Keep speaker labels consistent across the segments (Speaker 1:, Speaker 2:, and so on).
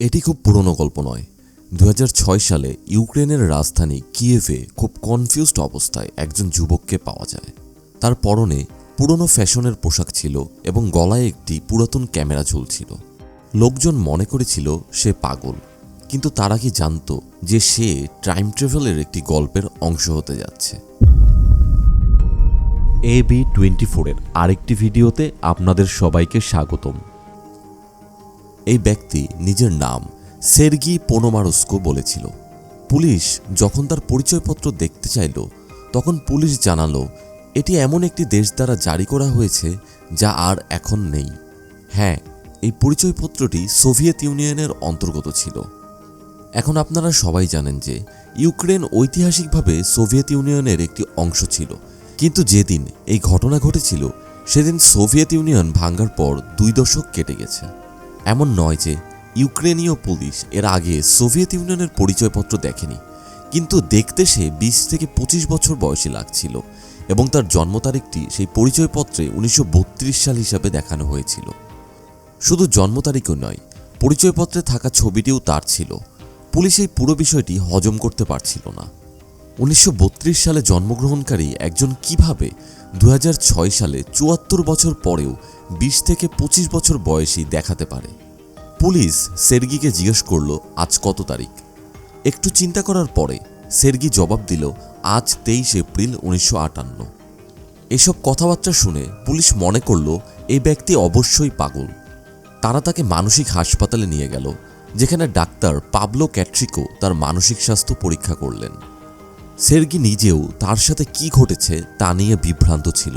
Speaker 1: এটি খুব পুরনো গল্প নয়। দু সালে ইউক্রেনের রাজধানী কিয়েভে খুব কনফিউজড অবস্থায় একজন যুবককে পাওয়া যায়। তার পরনে পুরনো ফ্যাশনের পোশাক ছিল এবং গলায় একটি পুরাতন ক্যামেরা ঝুলছিল। লোকজন মনে করেছিল সে পাগল, কিন্তু তারা কি জানতো যে সে টাইম ট্রাভেলের একটি গল্পের অংশ হতে যাচ্ছে। এ বি টোয়েন্টি ফোরের আরেকটি ভিডিওতে আপনাদের সবাইকে স্বাগতম। এই ব্যক্তি নিজের নাম সের্গি পোনোমারস্কো বলেছিল। পুলিশ যখন তার পরিচয়পত্র দেখতে চাইল, তখন পুলিশ জানালো, এটি এমন একটি দেশ দ্বারা জারি করা হয়েছে যা আর এখন নেই। হ্যাঁ এই পরিচয়পত্রটি সোভিয়েত ইউনিয়নের অন্তর্গত ছিল। এখন আপনারা সবাই জানেন যে ইউক্রেন ঐতিহাসিকভাবে সোভিয়েত ইউনিয়নের একটি অংশ ছিল। কিন্তু যেদিন এই ঘটনা ঘটেছিল, সেদিন সোভিয়েত ইউনিয়ন ভাঙ্গার পর দুই দশক কেটে গেছে। এমন নয় যে ইউক্রেনীয় পুলিশ এর আগে সোভিয়েত ইউনিয়নের পরিচয়পত্র দেখেনি, কিন্তু দেখতে সে বিশ থেকে পঁচিশ বছর বয়সী লাগছিল এবং তার জন্ম তারিখটি সেই পরিচয়পত্রে উনিশশো বত্রিশ সাল হিসাবে দেখানো হয়েছিল। শুধু জন্ম তারিখও নয়, পরিচয়পত্রে থাকা ছবিটিও তার ছিল। পুলিশ এই পুরো বিষয়টি হজম করতে পারছিল না। উনিশশো বত্রিশ সালে জন্মগ্রহণকারী একজন কীভাবে দু হাজার ছয় সালে চুয়াত্তর বছর পরেও বিশ থেকে পঁচিশ বছর বয়সী দেখাতে পারে? পুলিশ সের্গিকে জিজ্ঞেস করল, আজ কত তারিখ? একটু চিন্তা করার পরে সের্গি জবাব দিল, আজ তেইশ এপ্রিল উনিশশো আটান্ন। এসব কথাবার্তা শুনে পুলিশ মনে করল এই ব্যক্তি অবশ্যই পাগল। তারা তাকে মানসিক হাসপাতালে নিয়ে গেল, যেখানে ডাক্তার পাবলো ক্যাট্রিকো তার মানসিক স্বাস্থ্য পরীক্ষা করলেন। সের্গি নিজেও তার সাথে কি ঘটেছে তা নিয়ে বিভ্রান্ত ছিল।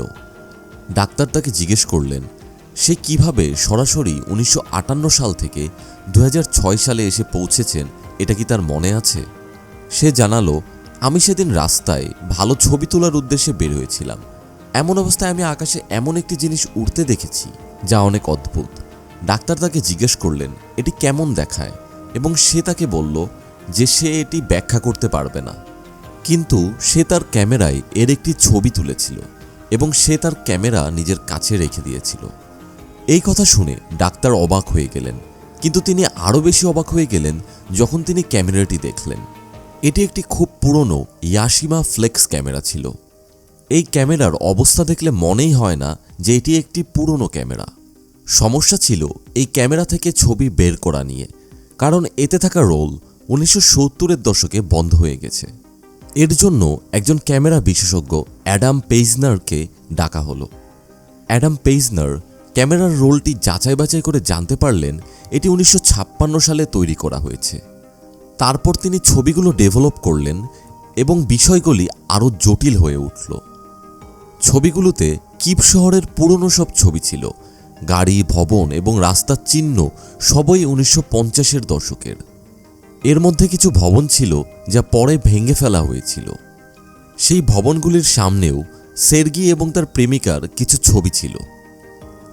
Speaker 1: ডাক্তার তাকে জিজ্ঞেস করলেন সে কীভাবে সরাসরি উনিশশো আটান্ন সাল থেকে দু হাজার ছয় সালে এসে পৌঁছেছেন, এটা কি তার মনে আছে? সে জানালো, আমি সেদিন রাস্তায় ভালো ছবি তোলার উদ্দেশ্যে বের হয়েছিলাম। এমন অবস্থায় আমি আকাশে এমন একটি জিনিস উড়তে দেখেছি, যা অনেক অদ্ভুত। ডাক্তার তাকে জিজ্ঞেস করলেন, এটি কেমন দেখায়? এবং সে তাকে বলল যে সে এটি ব্যাখ্যা করতে পারবে না। কিন্তু সে তার ক্যামেরায় এর একটি ছবি তুলেছিল এবং সে তার ক্যামেরা নিজের কাছে রেখে দিয়েছিল। এই কথা শুনে ডাক্তার অবাক হয়ে গেলেন। কিন্তু তিনি আরও বেশি অবাক হয়ে গেলেন যখন তিনি ক্যামেরাটি দেখলেন। এটি একটি খুব পুরনো ইয়াসিমা ফ্লেক্স ক্যামেরা ছিল। এই ক্যামেরার অবস্থা দেখলে মনেই হয় না যে এটি একটি পুরনো ক্যামেরা। সমস্যা ছিল এই ক্যামেরা থেকে ছবি বের করা নিয়ে, কারণ এতে থাকা রোল উনিশশো সত্তরের দশকে বন্ধ হয়ে গেছে। এর জন্য একজন ক্যামেরা বিশেষজ্ঞ অ্যাডাম পেইজনারকে ডাকা হলো। অ্যাডাম পেইজনার ক্যামেরার রোলটি যাচাই বাছাই করে জানতে পারলেন, এটি উনিশশো ছাপ্পান্ন সালে তৈরি করা হয়েছে। তারপর তিনি ছবিগুলো ডেভেলপ করলেন এবং বিষয়গুলি আরও জটিল হয়ে উঠল। ছবিগুলোতে কিপ শহরের পুরনো সব ছবি ছিল, গাড়ি, ভবন এবং রাস্তার চিহ্ন সবই উনিশশো পঞ্চাশের দশকের। এর মধ্যে কিছু ভবন ছিল যা পরে ভেঙে ফেলা হয়েছিল। সেই ভবনগুলির সামনেও সের্গি এবং তার প্রেমিকার কিছু ছবি ছিল।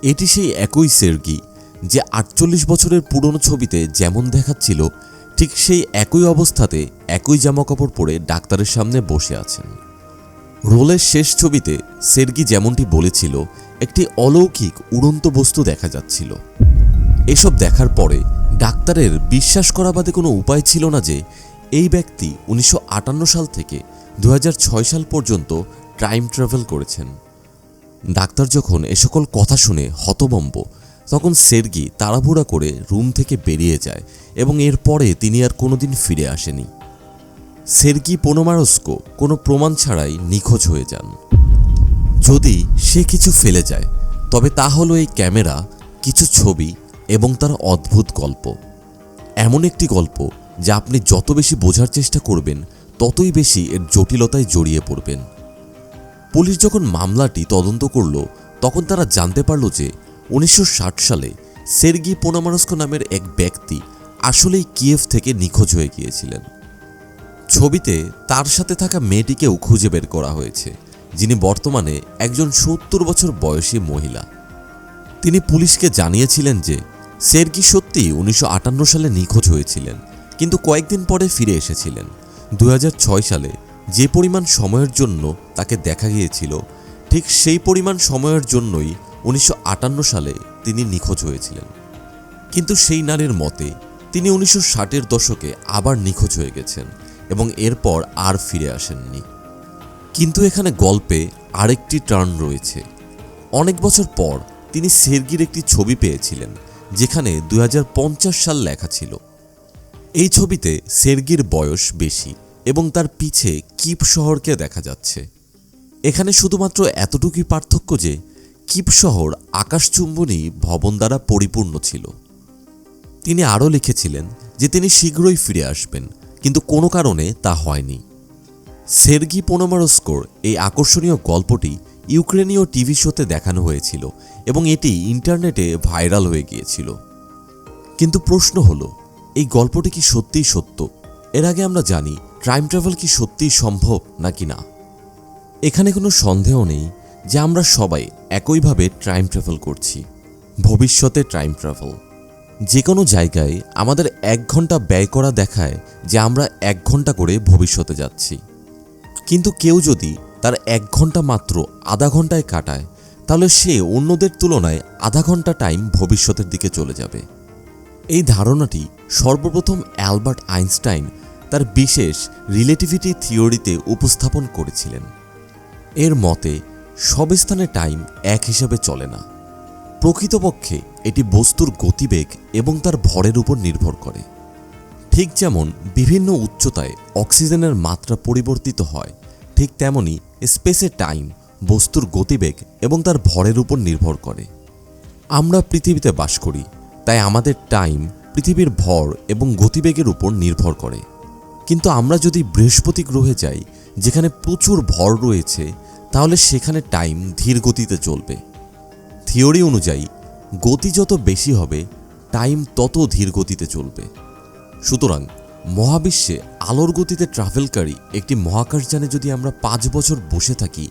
Speaker 1: এটি সেই একই সের্গি যে আটচল্লিশ বছরের পুরনো ছবিতে যেমন দেখাচ্ছিল, ঠিক সেই একই অবস্থাতে একই জামাকাপড় পরে ডাক্তারের সামনে বসে আছেন। রোলের শেষ ছবিতে সের্গি যেমনটি বলেছিল, একটি অলৌকিক, উড়ন্ত বস্তু দেখা যাচ্ছিল। এসব দেখার পরে ডাক্তারের বিশ্বাস করা বাদে কোনো উপায় ছিল না যে এই ব্যক্তি উনিশশো আটান্ন সাল থেকে দু হাজার ছয় সাল পর্যন্ত টাইম ট্রাভেল করেছেন। ডাক্তার যখন এ সকল কথা শুনে হতবম্ব, তখন সের্গি তাড়াহুড়া করে রুম থেকে বেরিয়ে যায় এবং এরপরে তিনি আর কোনোদিন ফিরে আসেনি। সের্গি পোনোমারস্কো কোনো প্রমাণ ছাড়াই নিখোঁজ হয়ে যান। যদি সে কিছু ফেলে যায়, তবে তা হলো এই ক্যামেরা, কিছু ছবি এবং তার অদ্ভুত গল্প। এমন একটি গল্প যা আপনি যত বেশি বোঝার চেষ্টা করবেন, ততই বেশি এর জটিলতায় জড়িয়ে পড়বেন। পুলিশ যখন মামলাটি তদন্ত করল, তখন তারা জানতে পারল যে উনিশশো ষাট সালে সের্গি পোনামারস্কো নামের এক ব্যক্তি আসলেই কিয়েভ থেকে নিখোঁজ হয়ে গিয়েছিলেন। ছবিতে তার সাথে থাকা মেয়েটিকেও খুঁজে বের করা হয়েছে, যিনি বর্তমানে একজন সত্তর বছর বয়সী মহিলা। তিনি পুলিশকে জানিয়েছিলেন যে সের্গি সত্যি উনিশশো আটান্ন সালে নিখোঁজ হয়েছিলেন, কিন্তু কয়েকদিন পরে ফিরে এসেছিলেন। দু হাজার ছয় সালে যে পরিমাণ সময়ের জন্য তাকে দেখা গিয়েছিল, ঠিক সেই পরিমাণ সময়ের জন্যই উনিশশো আটান্ন সালে তিনি নিখোঁজ হয়েছিলেন। কিন্তু সেই নারীর মতে, তিনি উনিশশো ষাটের দশকে আবার নিখোঁজ হয়ে গেছেন এবং এরপর আর ফিরে আসেননি। কিন্তু এখানে গল্পে আরেকটি টার্ন রয়েছে। অনেক বছর পর তিনি সের্গির একটি ছবি পেয়েছিলেন, যেখানে দু হাজার পঞ্চাশ সাল লেখা ছিল। এই ছবিতে সের্গির বয়স বেশি। এবং তার পিছে কিপ শহরকে দেখা যাচ্ছে। এখানে শুধুমাত্র এতটুকুই পার্থক্য যে, কিপ শহর আকাশচুম্বনী ভবন দ্বারা পরিপূর্ণ ছিল। তিনি আরও লিখেছিলেন যে তিনি শীঘ্রই ফিরে আসবেন, কিন্তু কোনো কারণে তা হয়নি। সের্গি পোনোমারস্কোর এই আকর্ষণীয় গল্পটি ইউক্রেনীয় টিভি শোতে দেখানো হয়েছিল এবং এটি ইন্টারনেটে ভাইরাল হয়ে গিয়েছিল। কিন্তু প্রশ্ন হলো, এই গল্পটি কি সত্যিই সত্য? এর আগে আমরা জানি টাইম ট্রাভেল কি সত্যিই সম্ভব নাকি না? এখানে কোনো সন্দেহ নেই যে আমরা সবাই একইভাবে টাইম ট্রাভেল করছি। ভবিষ্যতে টাইম ট্রাভেল যে কোনো জায়গায় আমাদের এক ঘণ্টা ব্যয় করা দেখায় যে আমরা এক ঘণ্টা করে ভবিষ্যতে যাচ্ছি। কিন্তু কেউ যদি তার এক ঘণ্টা মাত্র আধা ঘন্টায় কাটায়, তাহলে সে অন্যদের তুলনায় আধা ঘণ্টা টাইম ভবিষ্যতের দিকে চলে যাবে। এই ধারণাটি সর্বপ্রথম অ্যালবার্ট আইনস্টাইন তার বিশেষ রিলেটিভিটি থিওরিতে উপস্থাপন করেছিলেন। এর মতে সব স্থানে টাইম এক হিসাবে চলে না। প্রকৃতপক্ষে এটি বস্তুর গতিবেগ এবং তার ভরের উপর নির্ভর করে। ঠিক যেমন বিভিন্ন উচ্চতায় অক্সিজেনের মাত্রা পরিবর্তিত হয়, ঠিক তেমনি স্পেসে টাইম বস্তুর গতিবেগ এবং তার ভরের উপর নির্ভর করে। আমরা পৃথিবীতে বাস করি, তাই আমাদের টাইম পৃথিবীর ভর এবং গতিবেগের উপর নির্ভর করে। কিন্তু আমরা যদি বৃহস্পতি গ্রহে যাই, যেখানে প্রচুর ভর রয়েছে, তাহলে সেখানে টাইম ধীর গতিতে চলবে। থিওরি অনুযায়ী, গতি যত বেশি হবে টাইম তত ধীর গতিতে চলবে। সুতরাং, মহাবিশ্বে আলোর গতিতে ট্রাভেলকারী একটি মহাকাশযানে যদি আমরা পাঁচ বছর বসে থাকি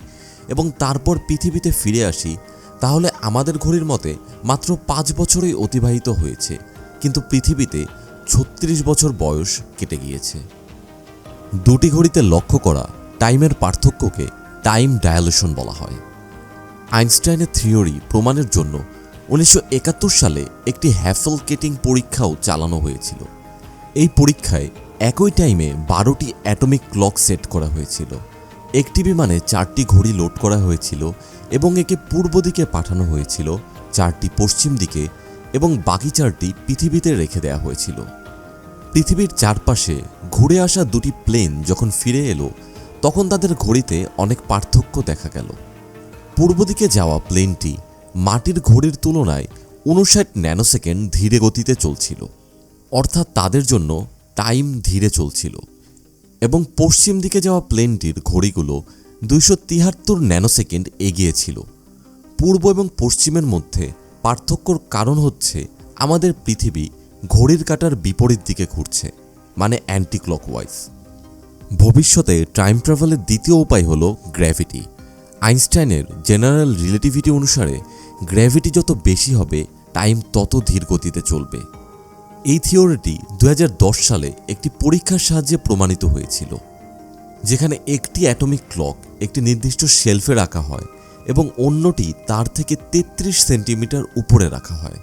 Speaker 1: এবং তারপর পৃথিবীতে ফিরে আসি, তাহলে আমাদের ঘড়ির মতে মাত্র পাঁচ বছরই অতিবাহিত হয়েছে, কিন্তু পৃথিবীতে ছত্রিশ বছর বয়স কেটে গিয়েছে। দুটি ঘড়িতে লক্ষ্য করা টাইমের পার্থক্যকে টাইম ডায়ালেশন বলা হয়। আইনস্টাইনের থিওরি প্রমাণের জন্য উনিশশো একাত্তর সালে একটি হ্যাফল কেটিং পরীক্ষাও চালানো হয়েছিল। এই পরীক্ষায় একই টাইমে বারোটি অ্যাটমিক ক্লক সেট করা হয়েছিল। একটি বিমানে চারটি ঘড়ি লোড করা হয়েছিল এবং একে পূর্ব দিকে পাঠানো হয়েছিল, চারটি পশ্চিম দিকে এবং বাকি চারটি পৃথিবীতে রেখে দেওয়া হয়েছিল। পৃথিবীর চারপাশে ঘুরে আসা দুটি প্লেন যখন ফিরে এলো, তখন তাদের ঘড়িতে অনেক পার্থক্য দেখা গেল। পূর্ব দিকে যাওয়া প্লেনটি মাটির ঘড়ির তুলনায় উনষাট ন্যানোসেকেন্ড ধীরে গতিতে চলছিল, অর্থাৎ তাদের জন্য টাইম ধীরে চলছিল। এবং পশ্চিম দিকে যাওয়া প্লেনটির ঘড়িগুলো দুইশো তিয়াত্তর ন্যানোসেকেন্ড এগিয়ে ছিল। পূর্ব এবং পশ্চিমের মধ্যে পার্থক্যর কারণ হচ্ছে আমাদের পৃথিবী ঘড়ির কাটার বিপরীত দিকে ঘুরছে মানে অ্যান্টি ক্লকওয়াইজ ভবিষ্যতে টাইম ট্রাভেলের দ্বিতীয় উপায় হল গ্র্যাভিটি আইনস্টাইনের জেনারেল রিলেটিভিটি অনুসারে গ্র্যাভিটি যত বেশি হবে টাইম তত ধীর গতিতে চলবে। এই থিওরিটি দু হাজার দশ সালে একটি পরীক্ষার সাহায্যে প্রমাণিত হয়েছিল, যেখানে একটি অ্যাটমিক ক্লক একটি নির্দিষ্ট শেলফে রাখা হয় এবং অন্যটি তার থেকে ৩৩ সেন্টিমিটার উপরে রাখা হয়।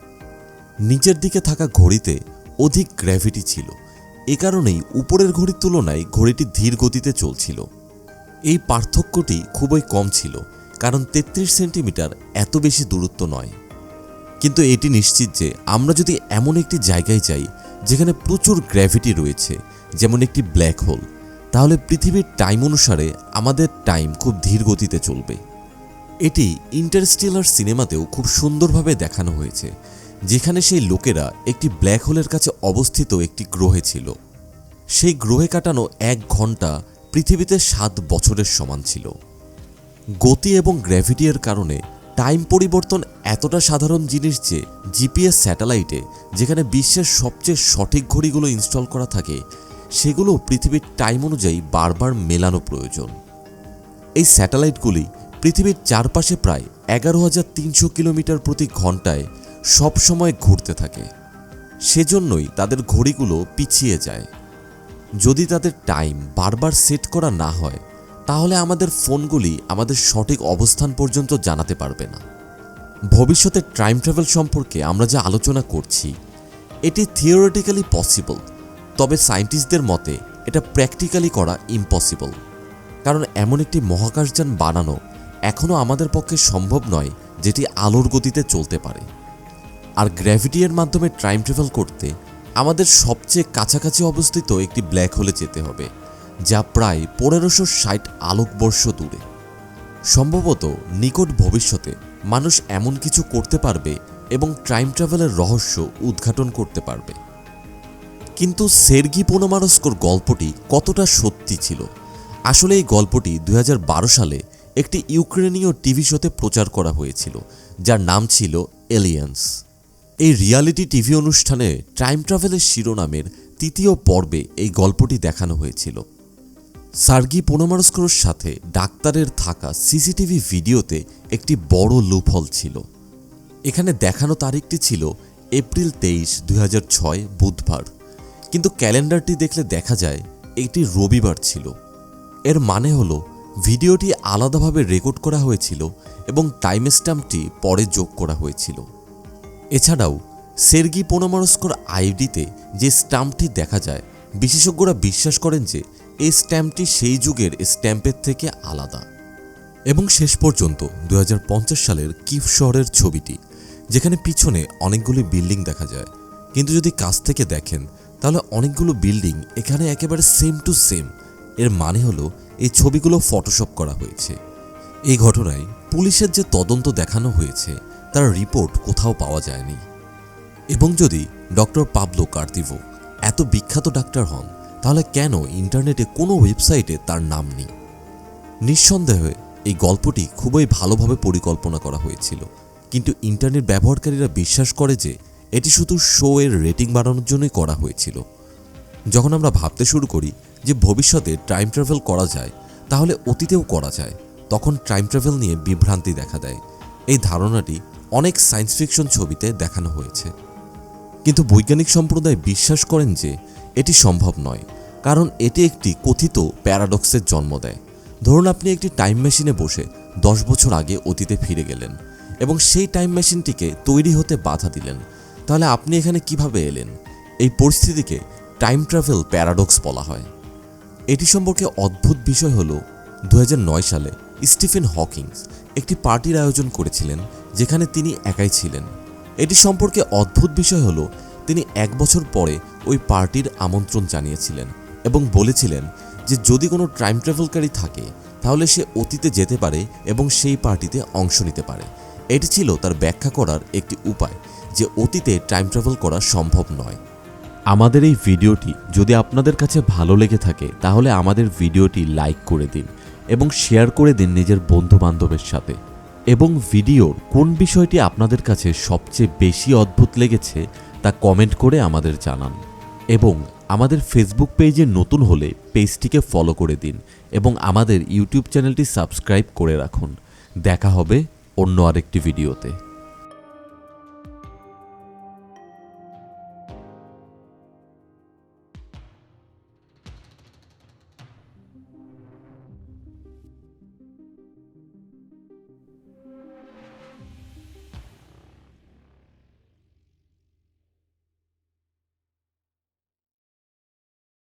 Speaker 1: নিচের দিকে থাকা ঘড়িতে অধিক গ্র্যাভিটি ছিল। এ কারণেই উপরের ঘড়ির তুলনায় ঘড়িটি ধীর গতিতে চলছিল। এই পার্থক্যটি খুবই কম ছিল, কারণ ৩৩ সেন্টিমিটার এত বেশি দূরত্ব নয়। কিন্তু এটি নিশ্চিত যে আমরা যদি এমন একটি জায়গায় যাই, যেখানে প্রচুর গ্র্যাভিটি রয়েছে, যেমন একটি ব্ল্যাক হোল তাহলে পৃথিবীর টাইম অনুসারে আমাদের টাইম খুব ধীর গতিতে চলবে। এটি ইন্টারস্টেলার সিনেমাতেও খুব সুন্দরভাবে দেখানো হয়েছে যেখানে সেই লোকেরা একটি ব্ল্যাক হোলের কাছে অবস্থিত একটি গ্রহে ছিল। সেই গ্রহে কাটানো এক ঘণ্টা পৃথিবীতে সাত বছরের সমান ছিল। গতি এবং গ্র্যাভিটির কারণে টাইম পরিবর্তন এতটা সাধারণ জিনিস যে জিপিএস স্যাটেলাইটে যেখানে বিশ্বের সবচেয়ে সঠিক ঘড়িগুলো ইনস্টল করা থাকে, সেগুলো পৃথিবীর টাইম অনুযায়ী বারবার মেলানো প্রয়োজন। এই স্যাটেলাইটগুলি পৃথিবীর চারপাশে প্রায় এগারো হাজার তিনশো কিলোমিটার প্রতি ঘন্টায় সবসময় ঘুরতে থাকে। সেজন্যই তাদের ঘড়িগুলো পিছিয়ে যায়। যদি তাদের টাইম বারবার সেট করা না হয়, তাহলে আমাদের ফোনগুলি আমাদের সঠিক অবস্থান পর্যন্ত জানাতে পারবে না। ভবিষ্যতে টাইম ট্রাভেল সম্পর্কে আমরা যা আলোচনা করছি, এটি থিওরিটিক্যালি পসিবল, তবে সায়েন্টিস্টদের মতে এটা প্র্যাকটিক্যালি করা ইম্পসিবল। কারণ এমন একটি মহাকাশযান বানানো এখনও আমাদের পক্ষে সম্ভব নয়, যেটি আলোর গতিতে চলতে পারে। আর গ্র্যাভিটির মাধ্যমে টাইম ট্রাভেল করতে আমাদের সবচেয়ে কাছাকাছি অবস্থিত একটি ব্ল্যাক হোলে যেতে হবে, যা প্রায় পনেরোশো ষাট আলোকবর্ষ দূরে। সম্ভবত নিকট ভবিষ্যতে মানুষ এমন কিছু করতে পারবে এবং টাইম ট্রাভেলের রহস্য উদ্ঘাটন করতে পারবে। কিন্তু সের্গি পোনোমারস্কোর গল্পটি কতটা সত্যি ছিল? আসলে এই গল্পটি দু হাজার বারো সালে একটি ইউক্রেনীয় টিভি শোতে প্রচার করা হয়েছিল, যার নাম ছিল এলিয়েন্স এই রিয়ালিটি টিভি অনুষ্ঠানে টাইম ট্রাভেলের শিরোনামের তৃতীয় পর্বে এই গল্পটি দেখানো হয়েছিল। সার্গি পোনোমারস্কোর সাথে ডাক্তারের থাকা সিসিটিভি ভিডিওতে একটি বড় লুফল ছিল। এখানে দেখানো তারিখটি ছিল এপ্রিল তেইশ, দুই বুধবার। কিন্তু ক্যালেন্ডারটি দেখলে দেখা যায় এটি রবিবার ছিল। এর মানে হলো ভিডিওটি আলাদাভাবে রেকর্ড করা হয়েছিল এবং টাইম স্ট্যাম্পটি পরে যোগ করা হয়েছিল। এছাড়াও, সের্গি পোনোমারস্কোর আইডিতে যে স্ট্যাম্পটি দেখা যায়, বিশেষজ্ঞরা বিশ্বাস করেন যে এই স্ট্যাম্পটি সেই যুগের স্ট্যাম্পের থেকে আলাদা। এবং শেষ পর্যন্ত দু হাজার পঞ্চাশ সালের কিফ শহরের ছবিটি, যেখানে পিছনে অনেকগুলি বিল্ডিং দেখা যায়। কিন্তু যদি কাছ থেকে দেখেন, তাহলে অনেকগুলো বিল্ডিং এখানে একেবারে সেম টু সেম এর মানে হলো, এই ছবিগুলো ফটোশপ করা হয়েছে। এই ঘটনায় পুলিশের যে তদন্ত দেখানো হয়েছে তার রিপোর্ট কোথাও পাওয়া যায়নি। এবং যদি ডক্টর পাবলো কার্তিভো এত বিখ্যাত ডাক্তার হন, তাহলে কেন ইন্টারনেটে কোনো ওয়েবসাইটে তার নাম নেই? নিঃসন্দেহে, এই গল্পটি খুবই ভালোভাবে পরিকল্পনা করা হয়েছিল। কিন্তু ইন্টারনেট ব্যবহারকারীরা বিশ্বাস করে যে, এটি শুধু শো এর রেটিং বাড়ানোর জন্যই করা হয়েছিল। যখন আমরা ভাবতে শুরু করি যে ভবিষ্যতে টাইম ট্রাভেল করা যায়, তাহলে অতীতেও করা যায়, তখন টাইম ট্রাভেল নিয়ে বিভ্রান্তি দেখা দেয়। এই ধারণাটি অনেক সায়েন্স ফিকশন ছবিতে দেখানো হয়েছে। কিন্তু বৈজ্ঞানিক সম্প্রদায় বিশ্বাস করেন যে এটি সম্ভব নয়, কারণ এটি একটি কথিত প্যারাডক্সের জন্ম দেয়। ধরুন আপনি একটি টাইম মেশিনে বসে দশ বছর আগে অতীতে ফিরে গেলেন এবং সেই টাইম মেশিনটিকে তৈরি হতে বাধা দিলেন। তাহলে আপনি এখানে কীভাবে এলেন? এই পরিস্থিতিকে টাইম ট্রাভেল প্যারাডক্স বলা হয়। এটি সম্পর্কে অদ্ভুত বিষয় হল দু হাজার নয় সালে স্টিফেন হকিংস একটি পার্টির আয়োজন করেছিলেন যেখানে তিনি একাই ছিলেন। এটি সম্পর্কে অদ্ভুত বিষয় হলো, তিনি এক বছর পরে ওই পার্টির আমন্ত্রণ জানিয়েছিলেন এবং বলেছিলেন যে যদি কোনো টাইম ট্রাভেলকারী থাকে, তাহলে সে অতীতে যেতে পারে এবং সেই পার্টিতে অংশ নিতে পারে। এটি ছিল তার ব্যাখ্যা করার একটি উপায়, যে অতীতে টাইম ট্রাভেল করা সম্ভব নয়। আমাদের এই ভিডিওটি যদি আপনাদের কাছে ভালো লেগে থাকে, তাহলে আমাদের ভিডিওটি লাইক করে দিন এবং শেয়ার করে দিন নিজের বন্ধু বান্ধবের সাথে। এবং ভিডিওর কোন বিষয়টি আপনাদের কাছে সবচেয়ে বেশি অদ্ভুত লেগেছে তা কমেন্ট করে আমাদের জানান। এবং আমাদের ফেসবুক পেজে নতুন হলে পেজটিকে ফলো করে দিন এবং আমাদের ইউটিউব চ্যানেলটি সাবস্ক্রাইব করে রাখুন। দেখা হবে অন্য আরেকটি ভিডিওতে